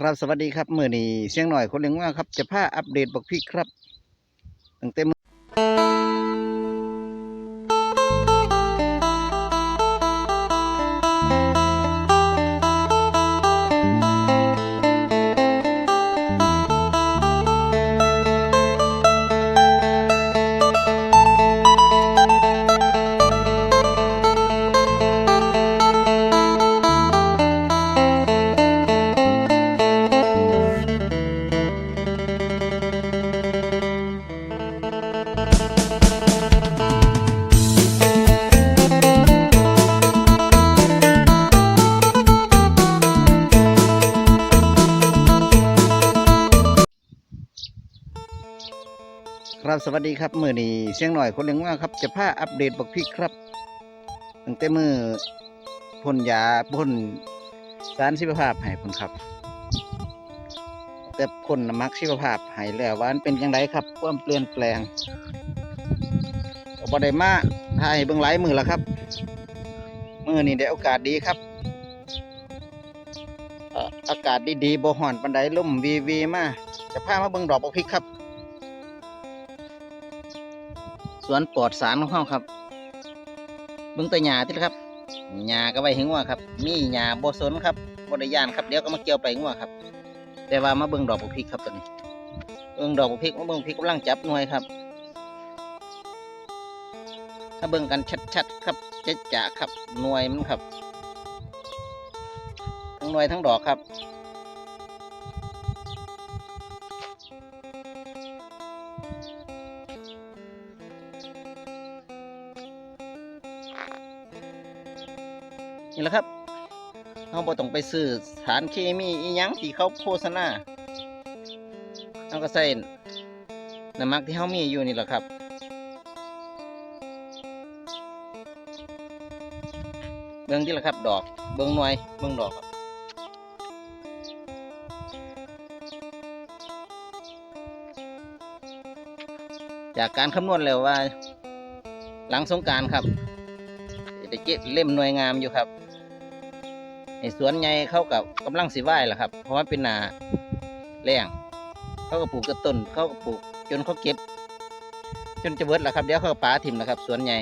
ครับสวัสดีครับ มื่อนี้เสียงหน่อยคนเลี้ยงว่าครับ จะพาอัปเดตบอกพี่ครับตั้งแต่ ครับสวัสดีครับมือนี้เสียงหน่อยคนเลี้ยงว่าครับจะพาอัปเดตบอกพี่ครับตั้งแต่มือพ่นยาพ่นสารชีวภาพให้ผมครับ แต่พ่นน้ำมักชีวภาพให้แล้วว่ามันเป็นยังไงครับความเปลี่ยนแปลงก็บ่ได้มาถ่ายเบิ่งหลายมือแล้วครับมือนี้ได้โอกาสดีครับอากาศดีๆบ่ฮ้อนปานใดล่มวีวีมาจะพามาเบิ่งดอกบอกพริกครับ สวนปลอดสารของเขาครับเบิ่งแตัวหญ้าติละครับหญ้าก็ไว้ให้งัวครับ มีหญ้าบ่สนครับบ่ได้ย่านครับเดี๋ยวก็มาเกี่ยวไปงัวครับ แต่ว่ามาเบิ่งดอกบักพริกครับตัวนี้เบิ่งดอกบักพริกมาเบิ่งพริกกำลังจับหน่วยครับ ถ้าเบิ่งกันชัดๆครับจะจะครับหน่วยมันครับ ทั้งหน่วยทั้งดอกครับ แหละครับเราบ่ต้องไปซื้อสารเคมีอีหยังที่เขาโฆษณาเราก็ใส่น้ำมักที่เขามีอยู่นี่แหละครับเบิ่งที่ละครับ ดอก เบิ่งหน่วย เบิ่งดอกครับจากการคำนวณแล้วว่า หลังสงการครับจะเก็บเล่มหน่วยงามอยู่ครับ ในสวนใหญ่เขากับกำลังสิไหวแหละครับ เพราะว่าเป็นนาแรงเขาก็ปลูกกระต้นเขาก็ปลูกจนเขาเก็บ จนจะเบิดแล้วครับเดี๋ยวเขาก็ปาถิ่มแล้วครับ สวนใหญ่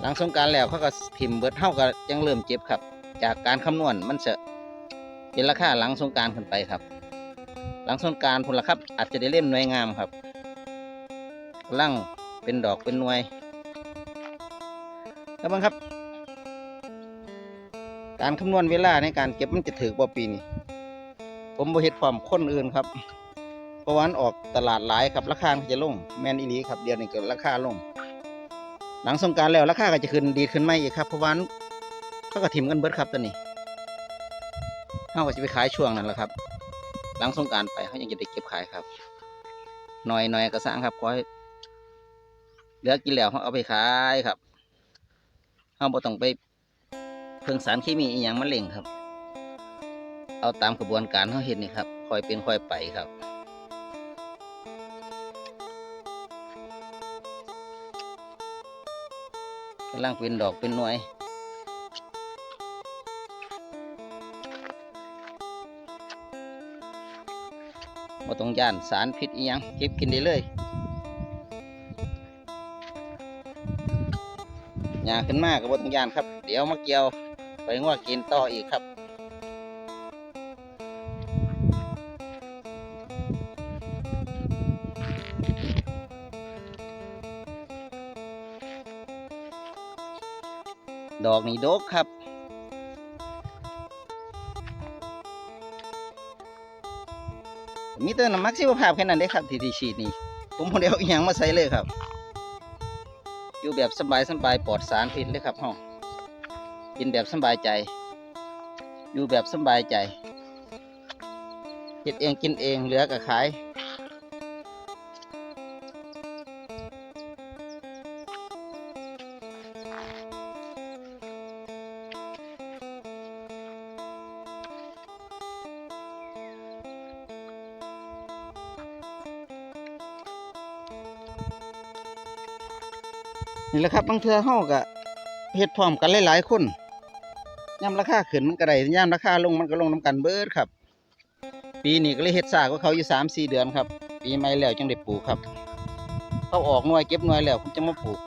หลังสงกรารแล้วเขาก็ถิ่มเบิดเท่ากับยังเริ่มเจ็บครับ จากการคำนวณมันจะเป็นราคาหลังสงกรารขึ้นไปครับ หลังสงกรารผลละครับ อาจจะได้เล่มหน่วยงามครับกำลังเป็นดอกเป็นหน่วยแล้วบังครับ การคำนวณเวลาในการเก็บมันจะถือบ่ปีนี้ ผมบ่เฮ็ดความคนอื่นครับ เพราะวันออกตลาดหลายครับราคาจะลงแมนอีลีครับเดือนนี้เกิดราคาลง หลังสงการแล้วราคาก็จะขึ้นดีขึ้นไหมอีกครับเพราะวันเขาก็ถิ่มกันเบิดครับตอนนี้เขาก็จะไปขายช่วงนั้นแหละครับ หลังสงการไปเขายังจะได้เก็บขายครับหน่อยหน่อยก็สร้างครับขอให้เหลือกินแล้วเขาเอาไปขายครับเราบ่ต้องไป เพิ่งสารเคมีอีหยังมาเล่งครับ เอาตามกระบวนการเขาเห็นนี่ครับค่อยเป็นค่อยไปครับกำลังเป็นดอกเป็นหน่วยบ่ต้องย่านสารพิษอีหยังเก็บกินได้เลยหญ้าขึ้นมากก็บ่ต้องย่านครับ เดี๋ยวมาเกี่ยว ไปงัวกินต่ออีกครับ ดอกนี่โดกครับมีแต่น้ำมักชีวภาพแค่นั้นเด้ครับที่ที่ฉีดนี่ผมบ่ได้เอาอีหยังมาใส่เลยครับ อยู่แบบสบายสบายปลอดสารพิษเลยครับห้อง กินแบบสบายใจ อยู่แบบสบายใจเก็บเองกินเองเหลือก็ขายนี่แหละครับบางเทือเฮาก็เฮ็ดพร้อมกันหลายๆคน ย่ำราคาขึ้นมันก็ได้ย่ำราคาลงมันก็ลงน้ำกันเบิดครับ ปีนี้ก็เลยเฮ็ดซากว่าเขาอยู่สามสี่เดือนครับ ปีใหม่แล้วจังได้ปลูกครับเขาออกหน่วยเก็บหน่วยแล้วผมจะมาปลูก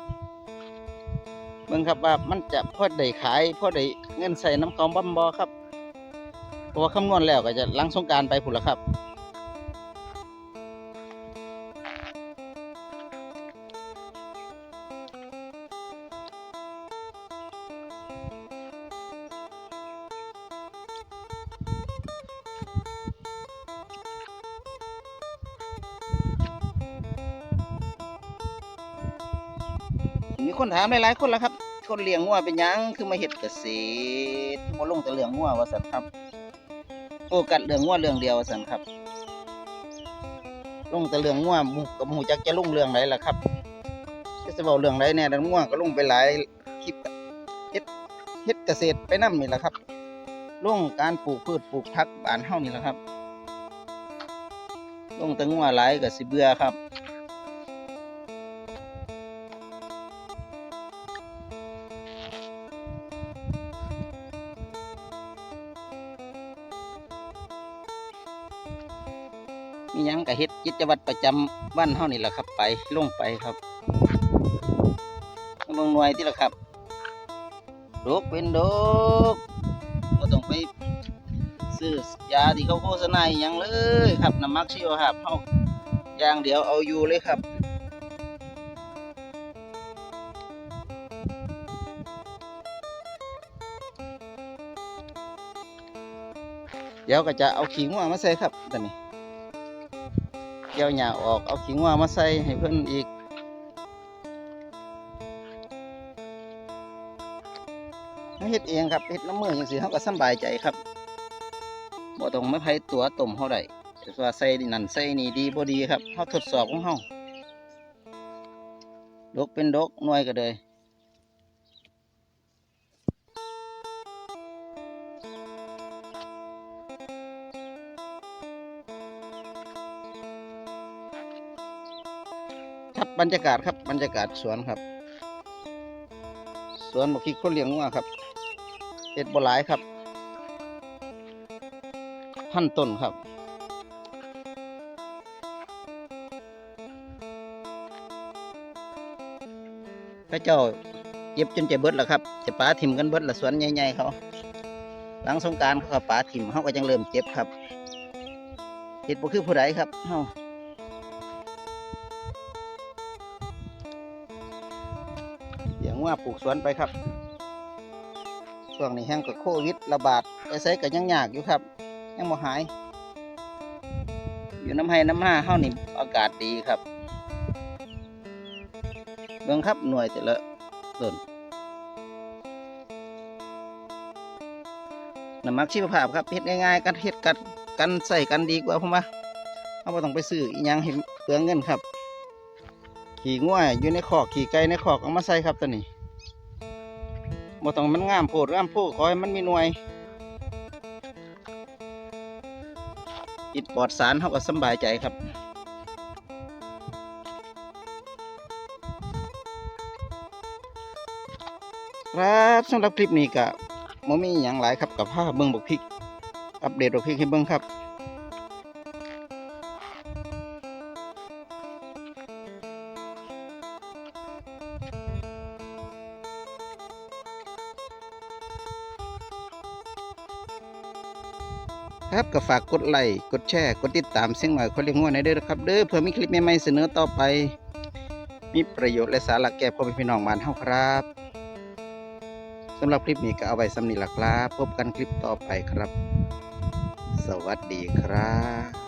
เบิ่งครับว่ามันจะพอได้ขายพอได้เงินใส่น้ำเขาบ่บ่ครับเพราะว่าคำนวณแล้วก็จะลังสงการไปพุ่นละครับ มีคนถามหลายๆคนแล้วครับ คนเลี้ยงงัวเป็นยังคือมาเฮ็ดเกษตรบ่ลงแต่เรื่องงัวว่าซั่นครับโฟกัสเรื่องงัวเรื่องเดียวว่าซั่นครับ ลงแต่เรื่องงัวมูกับหมูจักจะลงเรื่องไหนล่ะครับจะสิเว้าเรื่องใดแหน่ดังงัวก็ลงไปหลายคลิปเฮ็ดเฮ็ดเกษตรไปนำนี่แหละครับลงการปลูกพืชปลูกผักบ้านเฮานี่แหละครับลงแต่งัวหลายก็สิเบื่อครับ มียังก็เฮ็ดกิจวัตรประจำวันเฮานี่แหละครับ ไปลงไปครับเบิ่งหน่วยที่ละครับดกเป็นดกบ่ต้องไปซื้อยาที่เขาโฆษณาอหยังเลยครับน้ำมักชีวภาพเฮาอย่างเดียวเอาอยู่เลยครับเดี๋ยวก็จะเอาขี้งัวมาใส่ครับตอนนี้ เกี่ยวหญ้าออก เอาขิงว่ามาใส่ให้เพิ่นอีกเฮ็ดเองครับเฮ็ดน้ำมือจังซี่เฮาก็สบายใจครับบ่ต้องมาไผตัวต้มเฮาได้แต่ว่าใส่นั่นใส่นี่ดีบ่ดีครับเฮาทดสอบของเฮาดกเป็นดกหน่วยก็เลย ครับบรรยากาศครับบรรยากาศสวนครับ สวนบ่คิดคนเลี้ยงงัวครับเฮ็ดบ่หลายครับพันต้นครับพระเจ้าเย็บจนจะเบิดแล้วครับ จะปาถิ่มกันเบิดละสวนใหญ่ๆเขา หลังสงการเขาก็ปาถิ่มเขาก็ยังเริ่มเจ็บครับเห็ดบ่คือผู้ใดครับเฮา เดี๋ยวว่าปลูกสวนไปครับช่วงนี้แห้งกับโควิดระบาดไปใส่ก็ยังยากอยู่ครับ ยังบ่หาย อยู่น้ำให้น้ำห้าเฮานี่อากาศดีครับเบิ่งครับหน่วยแต่ละต้นน้ำมักชีวภาพครับเฮ็ดง่ายๆกันเฮ็ดกันกันใส่กันดีกว่าผมว่าเอาบ่ต้องไปซื้ออีหยังให้เปลืองเงินครับ ขี่ง่วยอยู่ในคอกขี่ไก่ในคอกเอามาใส่ครับตัวนี้ บ่ต้องมันงามโพดงามโพดขอให้มันมีหน่วยอิดปลอดสารเฮาก็สบายใจครับครับสำหรับคลิปนี้ก็บ่มีหยังหลายครับกับผ้าเบิ่งบกพริก อัปเดตบกพริกให้เบิ่งครับ ครับก็ฝากกดไลค์กดแชร์กดติดตามเสียงหน่อยคนเลี้ยงงัวในเด้อครับเด้อเพื่อมีคลิปใหม่ๆเสนอต่อไป มีประโยชน์และสาระแก่พ่อแม่พี่น้องบ้านเฮาครับสำหรับคลิปนี้ก็เอาไว้สำนีหลักครับพบกันคลิปต่อไปครับ สวัสดีครับ